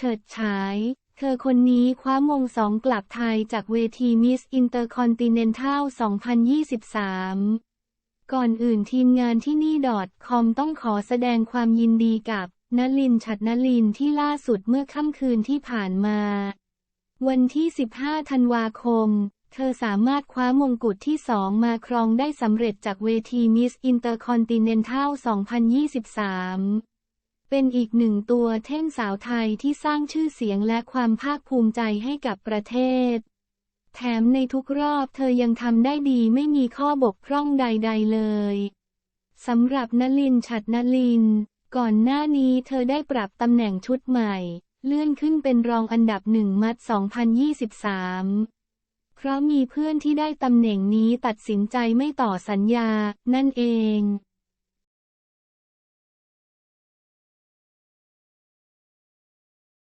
ฉิดฉาย เธอคนนี้คว้ามงสองกลับไทยจากเวทีมิสอินเตอร์คอนติเนนทัล 2023 ก่อนอื่นทีมงานที่นี่ .com ต้องขอแสดงความยินดีกับนลินฉัดนลินที่ล่าสุดเมื่อค่ำคืนที่ผ่านมา วันที่ 15 ธันวาคม เธอสามารถคว้ามงกุฎที่สองมาครองได้สำเร็จจากเวทีมิสอินเตอร์คอนติเนนทัล 2023 เป็นอีกหนึ่งตัวเท่งสาวไทยที่สร้างชื่อเสียงและความภาคภูมิใจให้กับประเทศ แถมในทุกรอบเธอยังทำได้ดีไม่มีข้อบกพร่องใด ๆ เลยสำหรับนลินฉัดนลิน ก่อนหน้านี้เธอได้ปรับตำแหน่งชุดใหม่ เลื่อนขึ้นเป็นรองอันดับหนึ่งมัด 2023 เพราะมีเพื่อนที่ได้ตำแหน่งนี้ตัดสินใจไม่ต่อสัญญา นั่นเอง